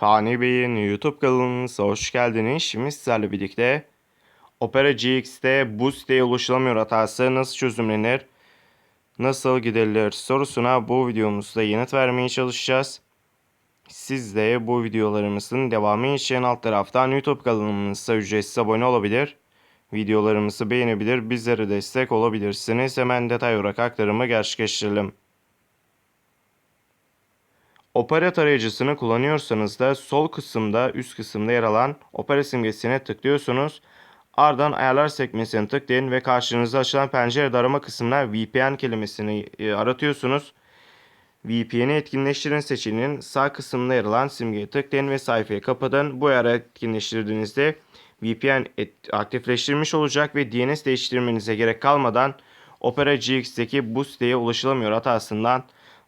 Fani Bey'in YouTube kanalınıza hoş geldiniz. Şimdi sizlerle birlikte Opera GX'te bu siteye ulaşılamıyor hatası nasıl çözümlenir, nasıl giderilir sorusuna bu videomuzda yanıt vermeye çalışacağız. Siz de bu videolarımızın devamı için alt taraftan YouTube kanalımıza ücretsiz abone olabilir. Videolarımızı beğenebilir, bizlere destek olabilirsiniz. Hemen detay olarak aktarımı gerçekleştirelim. Opera tarayıcısını kullanıyorsanız da sol kısımda üst kısımda yer alan Opera simgesine tıklıyorsunuz. Ardından ayarlar sekmesine tıklayın ve karşınıza açılan pencerede arama kısmına VPN kelimesini e, aratıyorsunuz. VPN'i etkinleştirin seçeneğinin sağ kısmında yer alan simgeye tıklayın ve sayfayı kapatın. Bu ayarı etkinleştirdiğinizde VPN et- aktifleştirilmiş olacak ve DNS değiştirmenize gerek kalmadan Opera GX'teki bu siteye ulaşılamıyor hatasından